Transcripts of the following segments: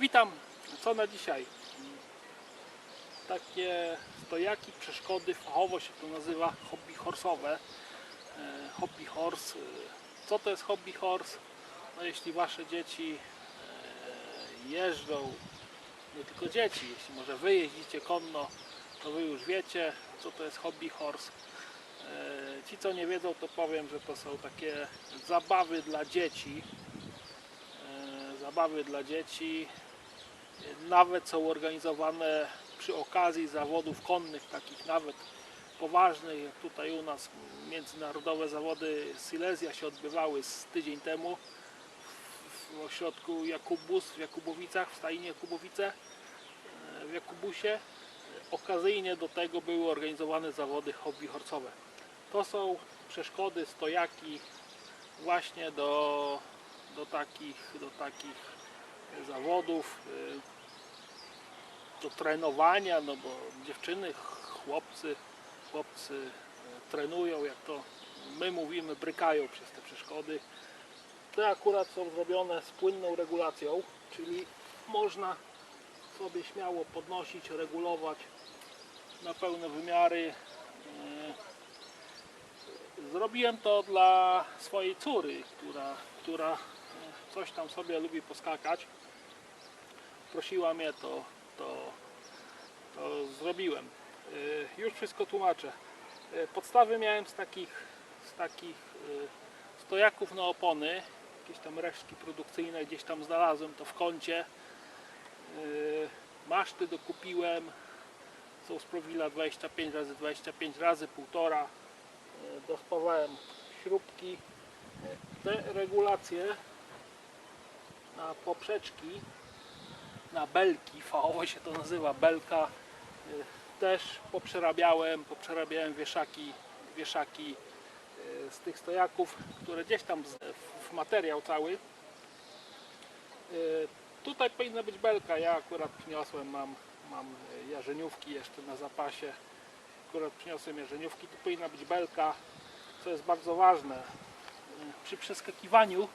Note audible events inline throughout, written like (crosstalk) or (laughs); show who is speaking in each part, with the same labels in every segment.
Speaker 1: Witam, co na dzisiaj? Takie stojaki, przeszkody, fachowo się to nazywa hobby horse'owe. E, Hobby horse. e, Co to jest hobby horse? No jeśli wasze dzieci e, jeżdżą, nie tylko dzieci, jeśli może wy jeździcie konno, to wy już wiecie, co to jest hobby horse. Ci, co nie wiedzą, to powiem, że to są takie zabawy dla dzieci. Zabawy dla dzieci. Nawet są organizowane przy okazji zawodów konnych, takich nawet poważnych, jak tutaj u nas międzynarodowe zawody Silesia się odbywały z tydzień temu w ośrodku Jakubus w Jakubowicach, w Stainie Jakubowice, e, w Jakubusie. Okazyjnie do tego były organizowane zawody hobby horcowe. To są przeszkody, stojaki właśnie do, do, takich, do takich zawodów, y, do trenowania, no bo dziewczyny, chłopcy, chłopcy y, trenują, jak to my mówimy, brykają przez te przeszkody. Te akurat są zrobione z płynną regulacją, czyli można sobie śmiało podnosić, regulować na pełne wymiary. Y, Zrobiłem to dla swojej córy, która, która coś tam sobie lubi poskakać. Prosiła mnie, to, to, to zrobiłem. E, Już wszystko tłumaczę. E, Podstawy miałem z takich, z takich e, stojaków na opony. Jakieś tam resztki produkcyjne gdzieś tam znalazłem to w kącie. Maszty dokupiłem. Są z Provilla 25 razy 25 razy 1,5 E, dospawałem śrubki. Te regulacje na poprzeczki, na belki, fachowo się to nazywa belka, y, też poprzerabiałem, poprzerabiałem wieszaki, wieszaki y, z tych stojaków, które gdzieś tam w- materiał cały. Y, Tutaj powinna być belka, ja akurat przyniosłem, mam, mam jarzeniówki jeszcze na zapasie akurat przyniosłem jarzeniówki, tu powinna być belka, co jest bardzo ważne. Przy przeskakiwaniu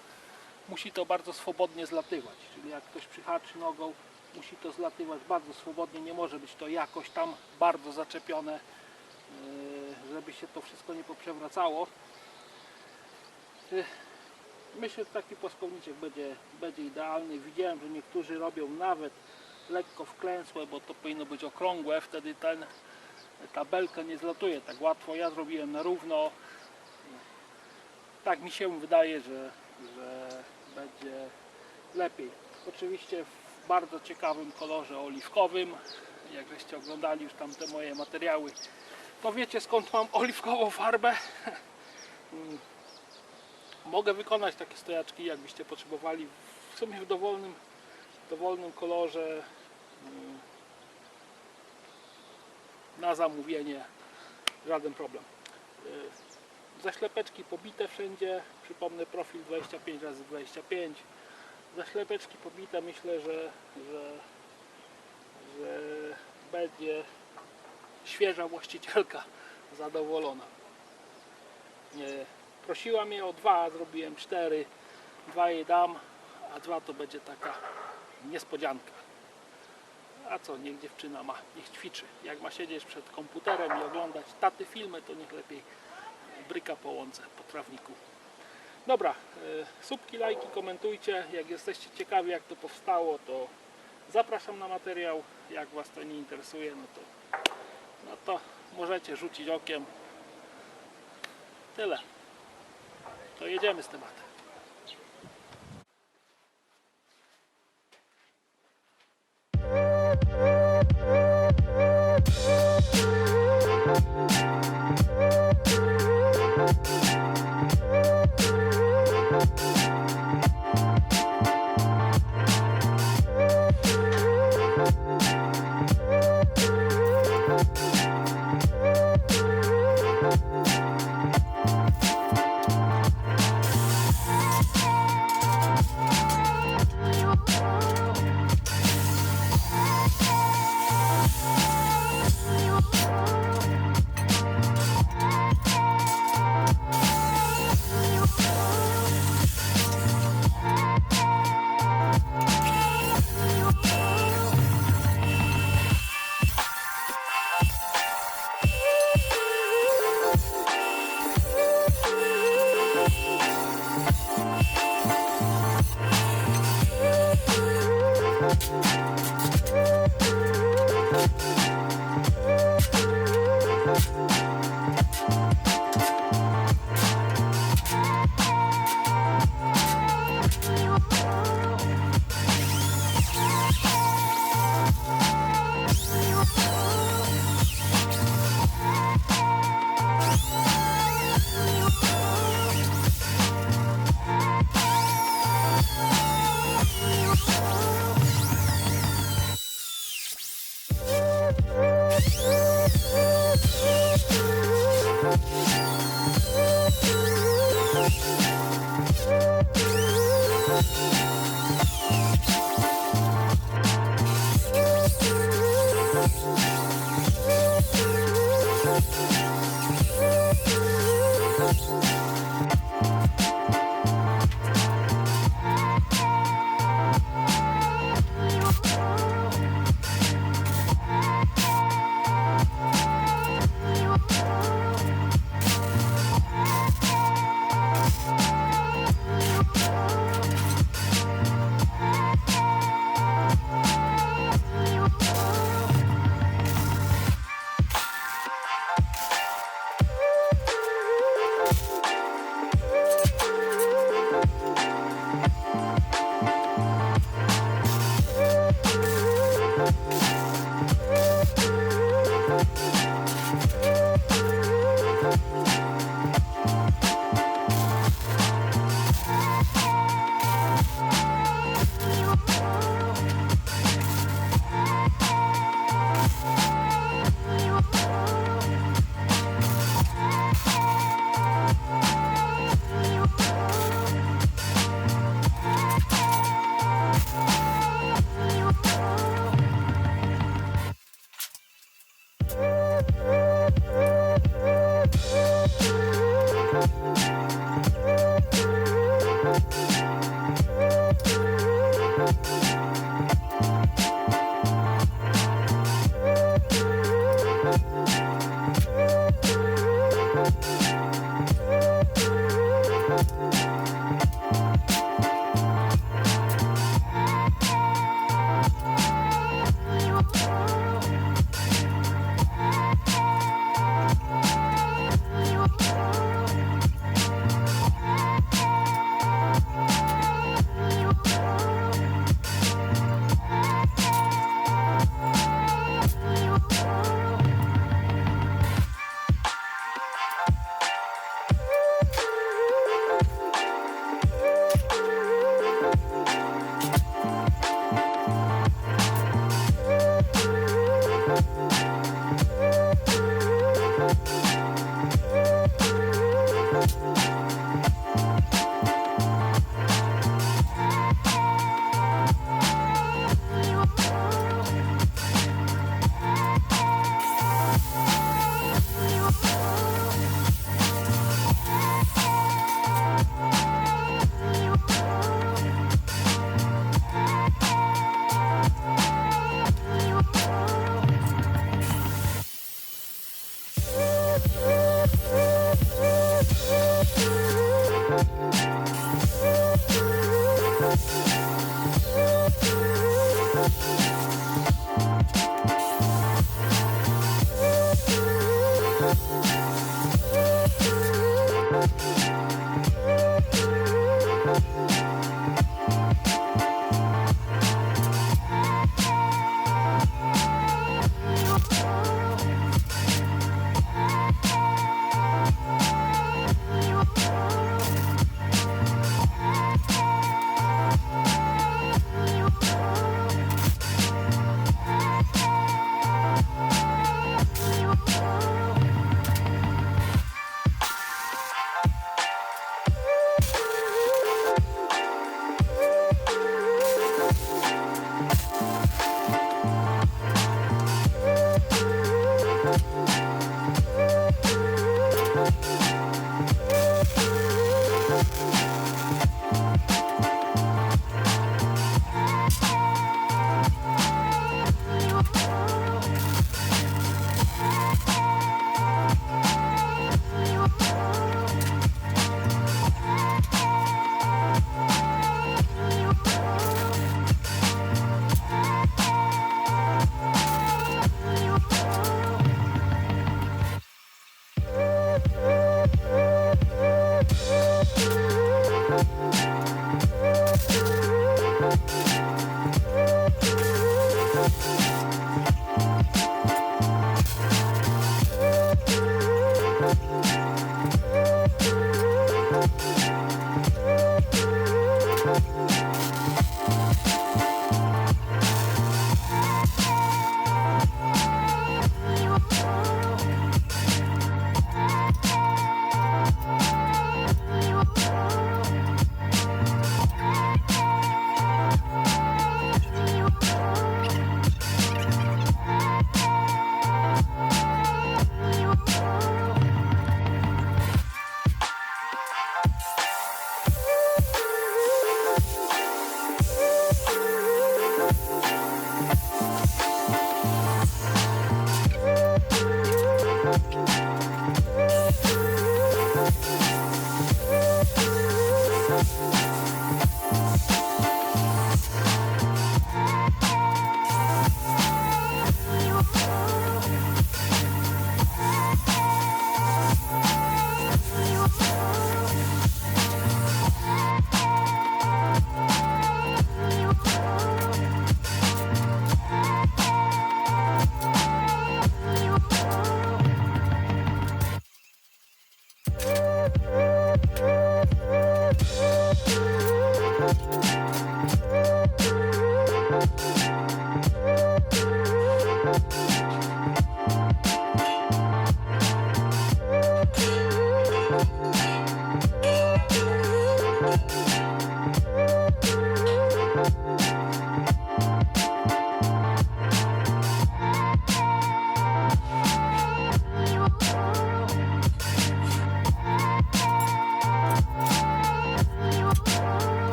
Speaker 1: musi to bardzo swobodnie zlatywać, czyli jak ktoś przyhaczy nogą, musi to zlatywać bardzo swobodnie, nie może być to jakoś tam bardzo zaczepione, yy, żeby się to wszystko nie poprzewracało. Yy, Myślę, że taki płaskowniczek będzie, będzie idealny. Widziałem, że niektórzy robią nawet lekko wklęsłe, bo to powinno być okrągłe, wtedy ten ta belka nie zlatuje tak łatwo. Ja zrobiłem na równo. Tak mi się wydaje, że, że będzie lepiej. Oczywiście w bardzo ciekawym kolorze oliwkowym. Jak żeście oglądali już tam te moje materiały, to wiecie skąd mam oliwkową farbę. (laughs) Mogę wykonać takie stojaczki, jakbyście potrzebowali. W sumie w dowolnym, dowolnym kolorze. Mm na zamówienie, żaden problem. Zaślepeczki pobite wszędzie, przypomnę profil 25 x 25 Zaślepeczki pobite, myślę, że, że, że będzie świeża właścicielka (laughs) zadowolona. Yy, Prosiła mnie o dwa, zrobiłem cztery, dwa jej dam, a dwa to będzie taka niespodzianka. A co, niech dziewczyna ma, niech ćwiczy. Jak ma siedzieć przed komputerem i oglądać taty filmy, to niech lepiej bryka po łące, po trawniku. Dobra, y, subki, lajki, komentujcie. Jak jesteście ciekawi jak to powstało, to zapraszam na materiał. Jak Was to nie interesuje, no to, no to możecie rzucić okiem. Tyle. To jedziemy z tematem.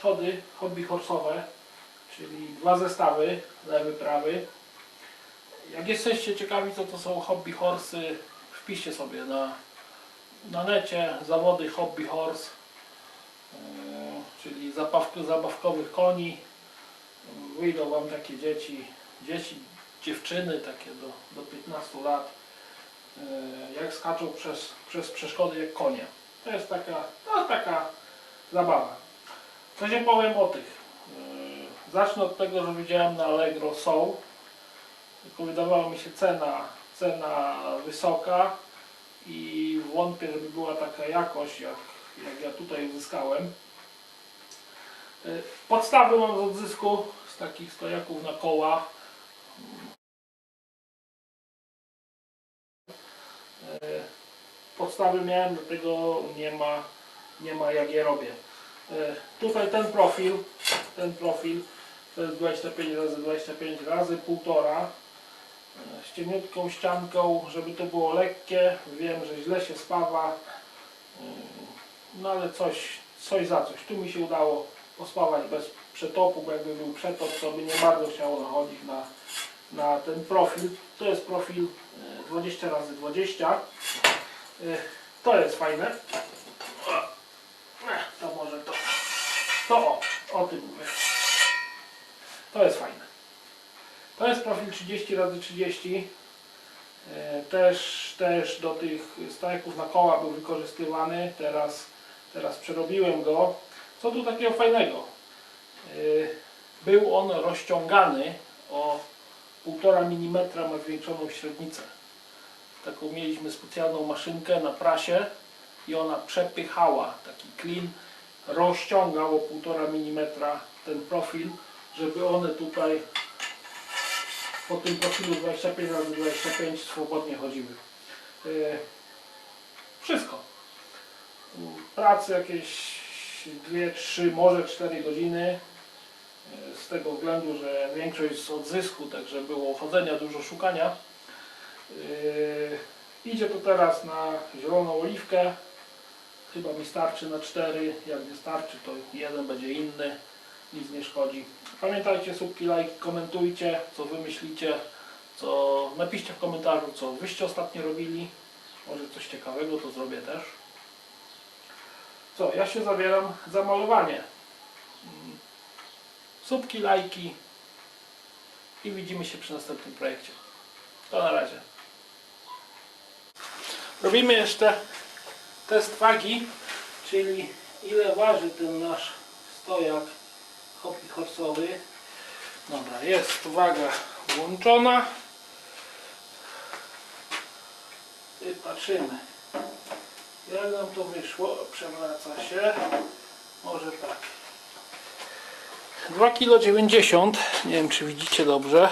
Speaker 1: Przeszkody hobby horsowe, czyli dwa zestawy, lewy, prawy. Jak jesteście ciekawi co to są hobby horsy, wpiszcie sobie na, na necie zawody hobby horse, yy, czyli zabawk, zabawkowych koni. Wyjdą Wam takie dzieci, dzieci, dziewczyny takie do, do 15 lat, yy, jak skaczą przez, przez przeszkody jak konie. To jest taka, to jest taka zabawa. Co się powiem o tych? Yy, Zacznę od tego, że widziałem na Allegro są, tylko wydawała mi się cena, cena wysoka i wątpię, żeby była taka jakość, jak, jak ja tutaj uzyskałem. Yy, Podstawy mam z odzysku z takich stojaków na koła. Yy, Podstawy miałem, dlatego nie ma, nie ma jak je robię. E, Tutaj ten profil, ten profil to jest 25 razy 25 razy półtora e, z cieniutką ścianką, żeby to było lekkie. Wiem, że źle się spawa, e, no ale coś, coś za coś. Tu mi się udało pospawać bez przetopu, bo jakby był przetop, to by nie bardzo chciało nachodzić na, na ten profil. To jest profil e, 20 razy 20 E, To jest fajne. Ech, To może to. To o, o tym mówię. To jest fajne. To jest profil 30 razy 30 E, Też, też do tych stajków na koła był wykorzystywany. Teraz, teraz przerobiłem go. Co tu takiego fajnego? E, Był on rozciągany o 1,5 mm ma zwiększoną średnicę. Taką mieliśmy specjalną maszynkę na prasie i ona przepychała taki klin, rozciągał o 1,5 mm ten profil, żeby one tutaj po tym profilu 25 x 25 swobodnie chodziły. Yy, Wszystko. Pracy jakieś 2, 3, może 4 godziny. Yy, Z tego względu, że większość z odzysku, także było chodzenia, dużo szukania. Yy, Idzie to teraz na zieloną oliwkę. Chyba mi starczy na cztery. Jak nie to jeden będzie inny. Nic nie szkodzi. Pamiętajcie, subki, lajki, komentujcie, co wy myślicie. Co... Napiszcie w komentarzu, co wyście ostatnio robili. Może coś ciekawego, to zrobię też. Co, ja się zabieram za malowanie. Mm. Subki, lajki i widzimy się przy następnym projekcie. To na razie. Robimy jeszcze test wagi, czyli ile waży ten nasz stojak hobby horsowy. Dobra, jest waga włączona. I patrzymy. Jak nam to wyszło? Przewraca się. Może tak. 2,90 kg. Nie wiem czy widzicie dobrze.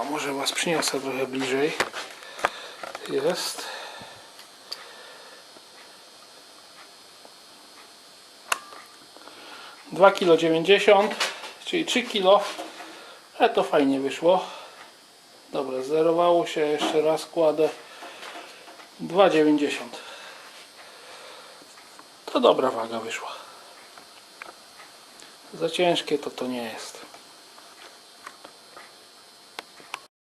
Speaker 1: A może was przyniosę trochę bliżej. Jest. Dwa kilo dziewięćdziesiąt, czyli 3 kilo. Ale to fajnie wyszło. Dobra, zerowało się, jeszcze raz kładę 2,90 To dobra waga wyszła. Za ciężkie to to nie jest.